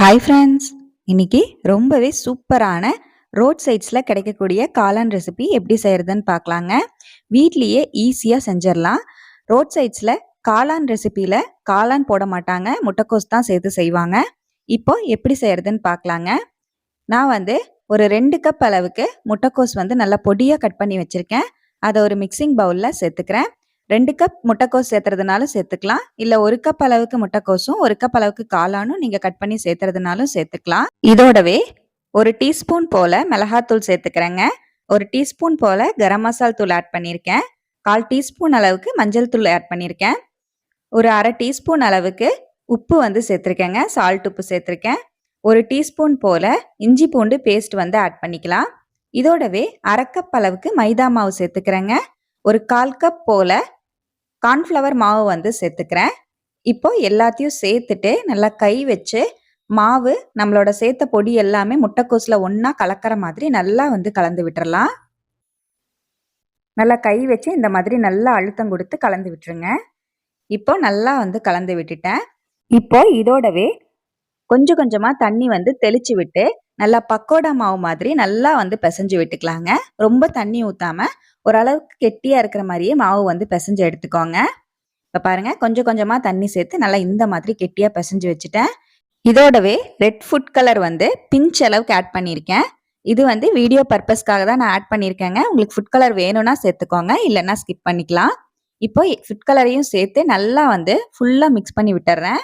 Hi friends இன்னைக்கு ரொம்பவே சூப்பரான ரோட் சைட்ஸில் கிடைக்கக்கூடிய காளான் ரெசிபி எப்படி செய்கிறதுன்னு பார்க்கலாங்க. வீட்லேயே ஈஸியாக செஞ்சிடலாம். ரோட் சைட்ஸில் காளான் ரெசிபியில் காளான் போட மாட்டாங்க. முட்டைக்கோஸ் தான் சேர்த்து செய்வாங்க. இப்போ எப்படி செய்கிறதுன்னு பார்க்கலாங்க. நான் வந்து ஒரு ரெண்டு கப் அளவுக்கு முட்டைக்கோஸ் வந்து நல்லா பொடியாக கட் பண்ணி வச்சுருக்கேன். அதை ஒரு மிக்சிங் பவுலில் சேர்த்துக்கிறேன். ரெண்டு கப் முட்டைக்கோஸ் சேர்த்துறதுனாலும் சேர்த்துக்கலாம். இல்ல ஒரு கப் அளவுக்கு முட்டைக்கோஸும் ஒரு கப் அளவுக்கு காளானும் நீங்க கட் பண்ணி சேர்த்துறதுனாலும் சேர்த்துக்கலாம். இதோடவே ஒரு டீஸ்பூன் போல மிளகாத்தூள் சேர்த்துக்கிறேங்க. ஒரு டீஸ்பூன் போல கரம் மசால் தூள் ஆட் பண்ணியிருக்கேன். கால் டீஸ்பூன் அளவுக்கு மஞ்சள் தூள் ஆட் பண்ணியிருக்கேன். ஒரு அரை டீஸ்பூன் அளவுக்கு உப்பு வந்து சேர்த்துருக்கேங்க. சால்ட் உப்பு சேர்த்துருக்கேன். ஒரு டீஸ்பூன் போல இஞ்சி பூண்டு பேஸ்ட் வந்து ஆட் பண்ணிக்கலாம். இதோடவே அரை கப் அளவுக்கு மைதா மாவு சேர்த்துக்கிறேங்க. ஒரு கால் கப் போல கார்ன்ஃப்ளவர் மாவு வந்து சேர்த்துக்கிறேன். இப்போ எல்லாத்தையும் சேர்த்துட்டு நல்லா கை வச்சு மாவு நம்மளோட சேர்த்த பொடி எல்லாமே முட்டைக்கோஸில் ஒன்றா கலக்கிற மாதிரி நல்லா வந்து கலந்து விட்டுறலாம். நல்லா கை வச்சு இந்த மாதிரி நல்லா அழுத்தம் கொடுத்து கலந்து விட்டுருங்க. இப்போ நல்லா வந்து கலந்து விட்டுட்டேன். இப்போ இதோடவே கொஞ்சம் கொஞ்சமாக தண்ணி வந்து தெளிச்சு விட்டு நல்லா பக்கோடா மாவு மாதிரி நல்லா வந்து பிசைஞ்சு விட்டுக்கலாங்க. ரொம்ப தண்ணி ஊற்றாம ஓரளவுக்கு கெட்டியாக இருக்கிற மாதிரியே மாவு வந்து பிசைஞ்சு எடுத்துக்கோங்க. இப்போ பாருங்கள் கொஞ்சம் கொஞ்சமாக தண்ணி சேர்த்து நல்லா இந்த மாதிரி கெட்டியாக பிசைஞ்சு வச்சுட்டேன். இதோடவே ரெட் ஃபுட் கலர் வந்து பிஞ்ச் அளவுக்கு ஆட் பண்ணியிருக்கேன். இது வந்து வீடியோ பர்பஸ்க்காக தான் நான் ஆட் பண்ணியிருக்கேங்க. உங்களுக்கு ஃபுட் கலர் வேணும்னா சேர்த்துக்கோங்க இல்லைன்னா ஸ்கிப் பண்ணிக்கலாம். இப்போ ஃபுட் கலரையும் சேர்த்து நல்லா வந்து ஃபுல்லாக மிக்ஸ் பண்ணி விட்டுறேன்.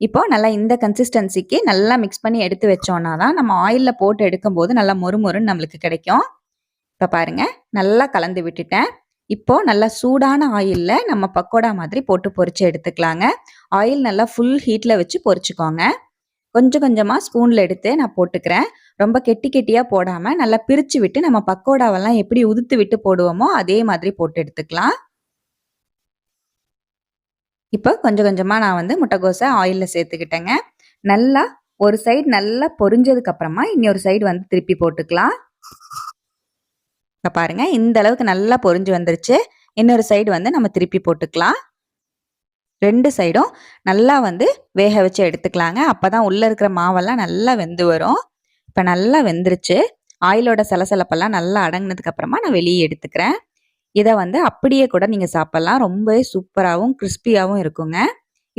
இப்போ நல்லா இந்த கன்சிஸ்டன்சிக்கு நல்லா மிக்ஸ் பண்ணி எடுத்து வச்சோன்னா தான் நம்ம ஆயிலில் போட்டு எடுக்கும்போது நல்லா மொறு மொறுன்னு நம்மளுக்கு கிடைக்கும். இப்போ பாருங்க நல்லா கலந்து விட்டுட்டேன். இப்போ நல்லா சூடான ஆயிலில் நம்ம பக்கோடா மாதிரி போட்டு பொறிச்சு எடுத்துக்கலாங்க. ஆயில் நல்லா ஃபுல் ஹீட்டில் வச்சு பொறிச்சுக்கோங்க கொஞ்சம் கொஞ்சமாக ஸ்பூனில் எடுத்து நான் போட்டுக்கிறேன். ரொம்ப கெட்டி கெட்டியாக போடாமல் நல்லா பிரித்து விட்டு நம்ம பக்கோடாவெல்லாம் எப்படி உதுத்து விட்டு போடுவோமோ அதே மாதிரி போட்டு எடுத்துக்கலாம். இப்போ கொஞ்சம் கொஞ்சமாக நான் வந்து முட்டைகோசை ஆயிலில் சேர்த்துக்கிட்டேங்க. நல்லா ஒரு சைடு நல்லா பொரிஞ்சதுக்கப்புறமா இனி இன்னொரு சைடு வந்து திருப்பி போட்டுக்கலாம். இப்போ பாருங்கள் இந்த அளவுக்கு நல்லா பொரிஞ்சு வந்துருச்சு. இன்னொரு சைடு வந்து நம்ம திருப்பி போட்டுக்கலாம். ரெண்டு சைடும் நல்லா வந்து வேக வச்சு எடுத்துக்கலாங்க. அப்போ தான் உள்ளே இருக்கிற மாவெல்லாம் நல்லா வெந்து வரும். இப்போ நல்லா வெந்துருச்சு. ஆயிலோட சலசலப்பெல்லாம் நல்லா அடங்கினதுக்கப்புறமா நான் வெளியே எடுத்துக்கிறேன். இதை வந்து அப்படியே கூட நீங்கள் சாப்பிட்லாம். ரொம்பவே சூப்பராகவும் கிறிஸ்பியாகவும் இருக்குங்க.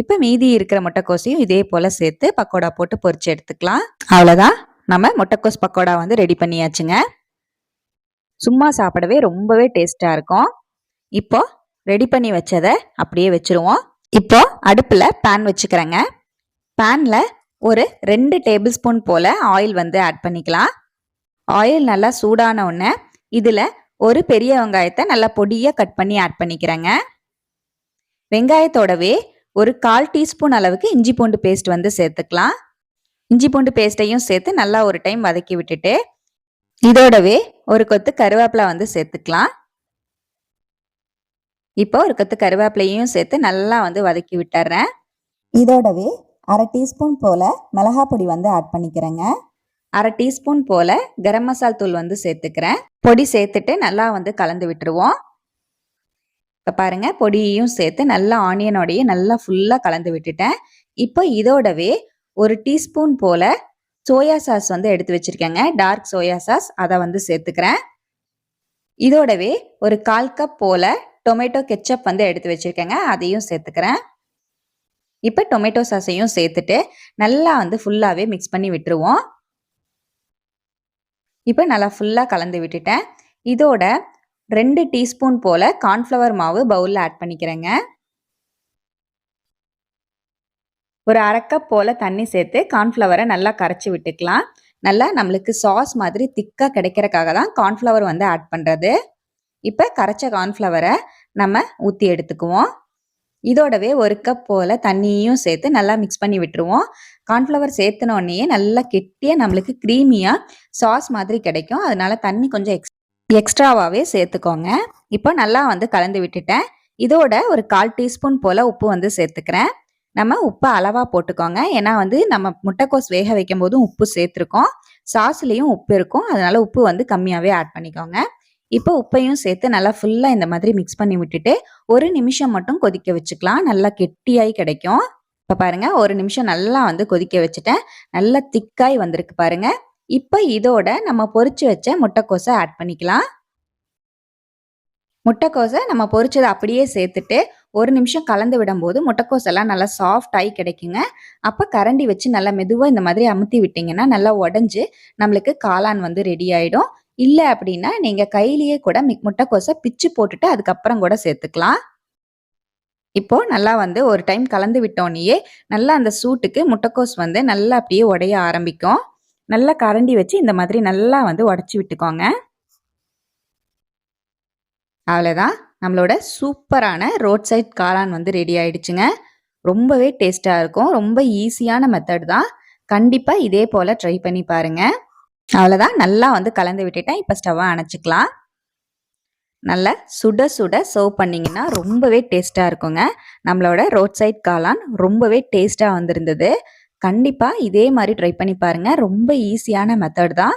இப்போ மீதி இருக்கிற முட்டைக்கோசையும் இதே போல் சேர்த்து பக்கோடா போட்டு பொறிச்சு எடுத்துக்கலாம். அவ்வளோதான் நம்ம முட்டைக்கோஸ் பக்கோடா வந்து ரெடி பண்ணியாச்சுங்க. சும்மா சாப்பிடவே ரொம்பவே டேஸ்ட்டாக இருக்கும். இப்போ ரெடி பண்ணி வச்சதை அப்படியே வச்சுருவோம். இப்போ அடுப்பில் பேன் வச்சுக்கிறேங்க. பேனில் ஒரு ரெண்டு டேபிள் ஸ்பூன் போல் ஆயில் வந்து ஆட் பண்ணிக்கலாம். ஆயில் நல்லா சூடான உடனே இதில் ஒரு பெரிய வெங்காயத்தை நல்லா பொடியாக கட் பண்ணி ஆட் பண்ணிக்கிறேங்க. வெங்காயத்தோடவே ஒரு கால் டீஸ்பூன் அளவுக்கு இஞ்சி பூண்டு பேஸ்ட் வந்து சேர்த்துக்கலாம். இஞ்சி பூண்டு பேஸ்ட்டையும் சேர்த்து நல்லா ஒரு டைம் வதக்கி விட்டுட்டு இதோடவே ஒரு கொத்து கருவேப்பிலை வந்து சேர்த்துக்கலாம். இப்போ ஒரு கொத்து கருவேப்பிலையும் சேர்த்து நல்லா வந்து வதக்கி விட்டுறேன். இதோடவே அரை டீஸ்பூன் போல மிளகா பொடி வந்து ஆட் பண்ணிக்கிறேங்க. அரை டீஸ்பூன் போல கரம் மசால் தூள் வந்து சேர்த்துக்கிறேன். பொடி சேர்த்துட்டு நல்லா வந்து கலந்து விட்டுருவோம். இப்போ பாருங்க பொடியையும் சேர்த்து நல்லா ஆனியனோடையும் நல்லா ஃபுல்லாக கலந்து விட்டுட்டேன். இப்போ இதோடவே ஒரு டீஸ்பூன் போல சோயா சாஸ் வந்து எடுத்து வச்சிருக்கேங்க. டார்க் சோயா சாஸ் அதை வந்து சேர்த்துக்கிறேன். இதோடவே ஒரு கால் கப் போல டொமேட்டோ கெச்சப் வந்து எடுத்து வச்சிருக்கேங்க. அதையும் சேர்த்துக்கிறேன். இப்போ டொமேட்டோ சாஸையும் சேர்த்துட்டு நல்லா வந்து ஃபுல்லாகவே மிக்ஸ் பண்ணி விட்டுருவோம். இப்போ நல்லா ஃபுல்லாக கலந்து விட்டுட்டேன். இதோட ரெண்டு டீஸ்பூன் போல் கார்ன்ஃப்ளவர் மாவு பவுலில் ஆட் பண்ணிக்கிறேங்க. ஒரு அரைக்கப் போல் தண்ணி சேர்த்து கார்ன்ஃப்ளவரை நல்லா கரைச்சி விட்டுக்கலாம். நல்லா நம்மளுக்கு சாஸ் மாதிரி திக்காக கிடைக்கிறக்காக தான் கார்ன்ஃப்ளவர் வந்து ஆட் பண்ணுறது இப்போ கரைச்ச கார்ன்ஃப்ளவரை நம்ம ஊற்றி எடுத்துக்குவோம். இதோடவே ஒரு கப் போல் தண்ணியும் சேர்த்து நல்லா மிக்ஸ் பண்ணி விட்டுருவோம். கார்ன்ஃப்ளவர் சேர்த்துனோடனே நல்லா கெட்டியாக நம்மளுக்கு க்ரீமியாக சாஸ் மாதிரி கிடைக்கும். அதனால தண்ணி கொஞ்சம் எக்ஸ் எக்ஸ்ட்ராவாகவே சேர்த்துக்கோங்க. இப்போ நல்லா வந்து கலந்து விட்டுட்டேன். இதோட ஒரு கால் டீஸ்பூன் போல் உப்பு வந்து சேர்த்துக்கிறேன். நம்ம உப்பை அளவாக போட்டுக்கோங்க. ஏன்னா வந்து நம்ம முட்டைக்கோஸ் வேக வைக்கும் போதும் உப்பு சேர்த்துருக்கோம். சாஸ்லேயும் உப்பு இருக்கும். அதனால உப்பு வந்து கம்மியாகவே ஆட் பண்ணிக்கோங்க. இப்போ உப்பையும் சேர்த்து நல்லா ஃபுல்லாக இந்த மாதிரி மிக்ஸ் பண்ணி விட்டுட்டு ஒரு நிமிஷம் மட்டும் கொதிக்க வச்சுக்கலாம். நல்லா கெட்டியாகி கிடைக்கும். இப்போ பாருங்க ஒரு நிமிஷம் நல்லா வந்து கொதிக்க வச்சுட்டேன். நல்லா திக்காய் வந்திருக்கு பாருங்க. இப்போ இதோட நம்ம பொறிச்சு வச்ச முட்டைக்கோஸை ஆட் பண்ணிக்கலாம். முட்டைக்கோஸை நம்ம பொரிச்சதை அப்படியே சேர்த்துட்டு ஒரு நிமிஷம் கலந்து விடும்போது முட்டைக்கோஸ் எல்லாம் நல்லா சாஃப்ட் ஆகி கிடைக்குங்க. அப்போ கரண்டி வச்சு நல்லா மெதுவாக இந்த மாதிரி அமுத்தி விட்டிங்கன்னா நல்லா உடஞ்சி நம்மளுக்கு காளான் வந்து ரெடி ஆகிடும் இல்லை அப்படின்னா நீங்கள் கையிலேயே கூட முட்டைக்கோஸை பிச்சு போட்டுட்டு அதுக்கப்புறம் கூட சேர்த்துக்கலாம். இப்போ நல்லா வந்து ஒரு டைம் கலந்து விட்டோன்னே நல்லா அந்த சூட்டுக்கு முட்டைக்கோஸ் வந்து நல்லா அப்படியே உடைய ஆரம்பிக்கும். நல்லா கரண்டி வச்சு இந்த மாதிரி நல்லா வந்து உடச்சி விட்டுக்கோங்க. அவ்வளோதான் நம்மளோட சூப்பரான ரோட் சைட் காளான் வந்து ரெடி ஆயிடுச்சுங்க. ரொம்பவே டேஸ்ட்டாக இருக்கும். ரொம்ப ஈஸியான மெத்தட் தான். கண்டிப்பாக இதே போல் ட்ரை பண்ணி பாருங்கள் அவ்வளோதான் நல்லா வந்து கலந்து விட்டுட்டேன். இப்போ ஸ்டவ்வை அணைச்சிக்கலாம். நல்லா சுட சுட சர்வ் பண்ணிங்கன்னா ரொம்பவே டேஸ்ட்டாக இருக்குங்க. நம்மளோட ரோட் சைட் காளான் ரொம்பவே டேஸ்ட்டாக வந்திருந்தது. கண்டிப்பாக இதே மாதிரி ட்ரை பண்ணி பாருங்கள் ரொம்ப ஈஸியான மெத்தட் தான்.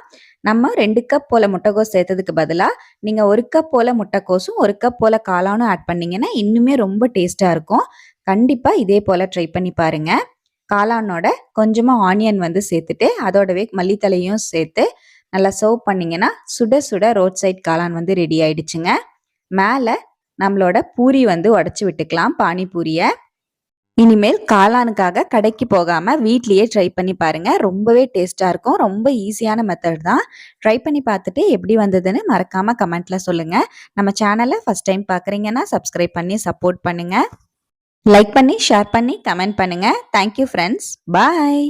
நம்ம ரெண்டு கப் போல் முட்டைக்கோஸ் சேர்த்ததுக்கு பதிலாக நீங்கள் ஒரு கப் போல் முட்டைக்கோஸும் ஒரு கப் போல் காளானும் ஆட் பண்ணிங்கன்னா இன்னுமே ரொம்ப டேஸ்ட்டாக இருக்கும். கண்டிப்பாக இதே போல் ட்ரை பண்ணி பாருங்கள் காளானோட கொஞ்சமாக ஆனியன் வந்து சேர்த்துட்டு அதோடவே மல்லித்தலையும் சேர்த்து நல்லா சர்வ் பண்ணிங்கன்னா சுட சுட ரோட் சைட் காளான் வந்து ரெடி ஆயிடுச்சுங்க. மேலே நம்மளோட பூரி வந்து உடச்சி விட்டுக்கலாம் பானிபூரியை. இனிமேல் காளானுக்காக கடைக்கு போகாமல் வீட்லேயே ட்ரை பண்ணி பாருங்கள் ரொம்பவே டேஸ்ட்டாக இருக்கும். ரொம்ப ஈஸியான மெத்தட் தான். ட்ரை பண்ணி பார்த்துட்டு எப்படி வந்ததுன்னு மறக்காமல் கமெண்ட்டில் சொல்லுங்கள் நம்ம சேனலை ஃபஸ்ட் டைம் பார்க்குறீங்கன்னா சப்ஸ்கிரைப் பண்ணி சப்போர்ட் பண்ணுங்கள் லைக் பண்ணி ஷேர் பண்ணி கமெண்ட் பண்ணுங்கள் தேங்க்யூ ஃப்ரெண்ட்ஸ் பாய்